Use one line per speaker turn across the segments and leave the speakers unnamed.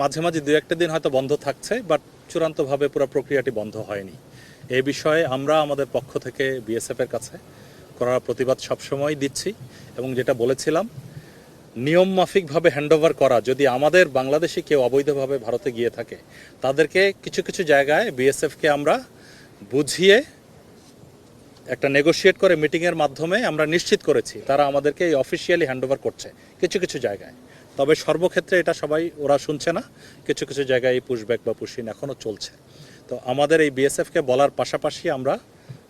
মাঝে মাঝে দু একটা দিন হয়তো বন্ধ থাকছে বাট চূড়ান্তভাবে পুরো প্রক্রিয়াটি বন্ধ হয়নি। এ বিষয়ে আমরা আমাদের পক্ষ থেকে বিএসএফ এর কাছে করার প্রতিবাদ সবসময় দিচ্ছি এবং যেটা বলেছিলাম নিয়ম মাফিকভাবে হ্যান্ডওভার করা, যদি আমাদের বাংলাদেশে কেউ অবৈধভাবে ভারতে গিয়ে থাকে, তাদেরকে কিছু কিছু জায়গায় বিএসএফকে আমরা বুঝিয়ে একটা নেগোশিয়েট করে মিটিংয়ের মাধ্যমে আমরা নিশ্চিত করেছি, তারা আমাদেরকে এই অফিসিয়ালি হ্যান্ডওভার করছে, কিছু কিছু জায়গায়। তবে সর্বক্ষেত্রে এটা সবাই, ওরা শুনছে না। কিছু কিছু জায়গায় এই পুশব্যাক বা পুশিন এখনও চলছে। তো আমাদের এই বিএসএফকে বলার পাশাপাশি আমরা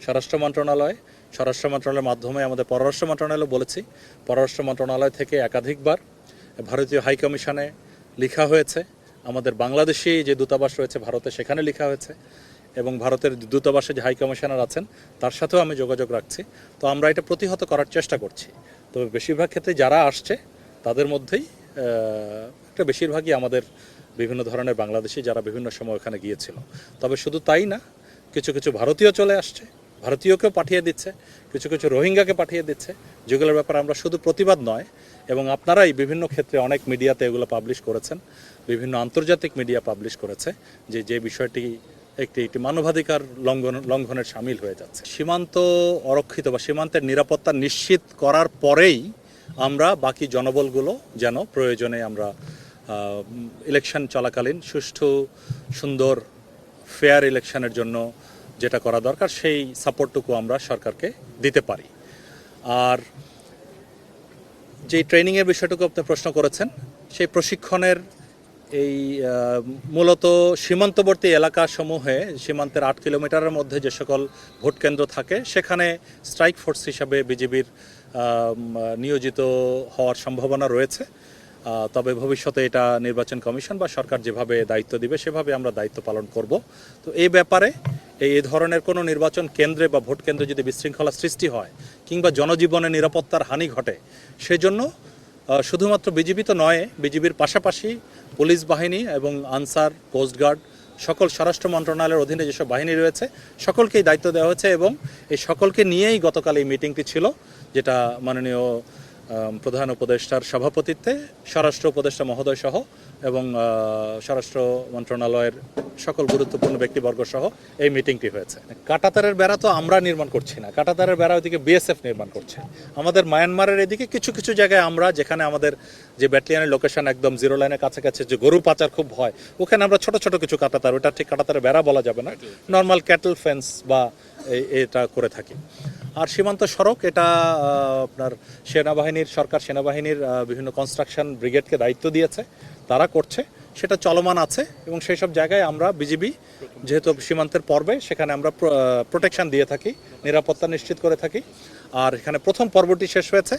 স্বরাষ্ট্র মন্ত্রণালয়, স্বরাষ্ট্র মন্ত্রণালয়ের মাধ্যমে আমাদের পররাষ্ট্র মন্ত্রণালয় বলেছি। পররাষ্ট্র মন্ত্রণালয় থেকে একাধিকবার ভারতীয় হাই কমিশনে লেখা হয়েছে। আমাদের বাংলাদেশি যে দূতাবাস রয়েছে, ভারতে সেখানে লেখা হয়েছে। এবং ভারতের দূতাবাসে যে হাই কমিশনার আছেন, তার সাথেও আমি যোগাযোগ রাখছি। তো আমরা এটা প্রতিহত করার চেষ্টা করছি। তবে বেশিরভাগ ক্ষেত্রে যারা আসছে, তাদের মধ্যেই একটা বেশিরভাগই আমাদের বিভিন্ন ধরনের বাংলাদেশি যারা বিভিন্ন সময় ওখানে গিয়েছিল। তবে শুধু তাই না, কিছু কিছু ভারতীয় চলে আসছে, ভারতীয়কেও পাঠিয়ে দিচ্ছে, কিছু কিছু রোহিঙ্গাকে পাঠিয়ে দিচ্ছে। যেগুলোর ব্যাপারে আমরা শুধু প্রতিবাদ নয়, এবং আপনারাই বিভিন্ন ক্ষেত্রে অনেক মিডিয়াতে এগুলো পাবলিশ করেছেন, বিভিন্ন আন্তর্জাতিক মিডিয়া পাবলিশ করেছে, যে যে বিষয়টি একটি একটি মানবাধিকার লঙ্ঘন, লঙ্ঘনের সামিল হয়ে যাচ্ছে। সীমান্ত অরক্ষিত বা সীমান্তের নিরাপত্তা নিশ্চিত করার পরেই আমরা, বাকি জনবলগুলো যেন প্রয়োজনে আমরা ইলেকশন চলাকালীন সুষ্ঠু, সুন্দর, ফেয়ার ইলেকশনের জন্য যেটা করা দরকার, সেই সাপোর্টটুকু আমরা সরকারকে দিতে পারি। আর যে ট্রেনিংয়ের বিষয়টুকু আপনি প্রশ্ন করেছেন, সেই প্রশিক্ষণের এই মূলত সীমান্তবর্তী এলাকাসমূহে, সীমান্তের আট কিলোমিটারের মধ্যে যে সকল ভোট কেন্দ্র থাকে, সেখানে স্ট্রাইক ফোর্স হিসাবে বিজিবির নিয়োজিত হওয়ার সম্ভাবনা রয়েছে। তবে ভবিষ্যতে এটা নির্বাচন কমিশন বা সরকার যেভাবে দায়িত্ব দিবে, সেভাবে আমরা দায়িত্ব পালন করব। তো এই ব্যাপারে এই ধরনের কোনো নির্বাচন কেন্দ্রে বা ভোট কেন্দ্রে যদি বিশৃঙ্খলা সৃষ্টি হয় কিংবা জনজীবনে নিরাপত্তার হানি ঘটে, সেজন্য শুধুমাত্র বিজিবি তো নয় বিজিবির পাশাপাশি পুলিশ বাহিনী এবং আনসার কোস্টগার্ড সকল স্বরাষ্ট্র মন্ত্রণালয়ের অধীনে যেসব বাহিনী রয়েছে, সকলকেই দায়িত্ব দেওয়া হয়েছে এবং এই সকলকে নিয়েই গতকাল এই মিটিংটি ছিল, যেটা মাননীয় প্রধান উপদেষ্টার সভাপতিত্বে স্বরাষ্ট্র উপদেষ্টা মহোদয় সহ এবং স্বরাষ্ট্র মন্ত্রণালয়ের সকল গুরুত্বপূর্ণ ব্যক্তিবর্গ সহ এই মিটিংটি হয়েছে। কাটাতারের বেড়া তো আমরা নির্মাণ করছি না। কাটাতারের বেড়া ওইদিকে বিএসএফ নির্মাণ করছে। আমাদের মায়ানমারের এদিকে কিছু কিছু জায়গায় আমরা যেখানে আমাদের যে ব্যাটালিয়ানের লোকেশন একদম জিরো লাইনের কাছাকাছি যে গরু পাচার খুব হয় ওখানে আমরা ছোট ছোট কিছু কাটাতার ওটা ঠিক কাটাতারের বেড়া বলা যাবে না। নর্মাল ক্যাটল ফেন্স বা এটা করে থাকি। আর সীমান্ত সড়ক, এটা আপনার সেনাবাহিনীর, সরকার সেনাবাহিনীর বিভিন্ন কনস্ট্রাকশন ব্রিগেডকে দায়িত্ব দিয়েছে, তারা করছে। সেটা চলমান আছে এবং সেই সব জায়গায় আমরা বিজিবি যেহেতু সীমান্তের পর্বে, সেখানে আমরা প্রোটেকশন দিয়ে থাকি, নিরাপত্তা নিশ্চিত করে থাকি। আর এখানে প্রথম পর্বটি শেষ হয়েছে।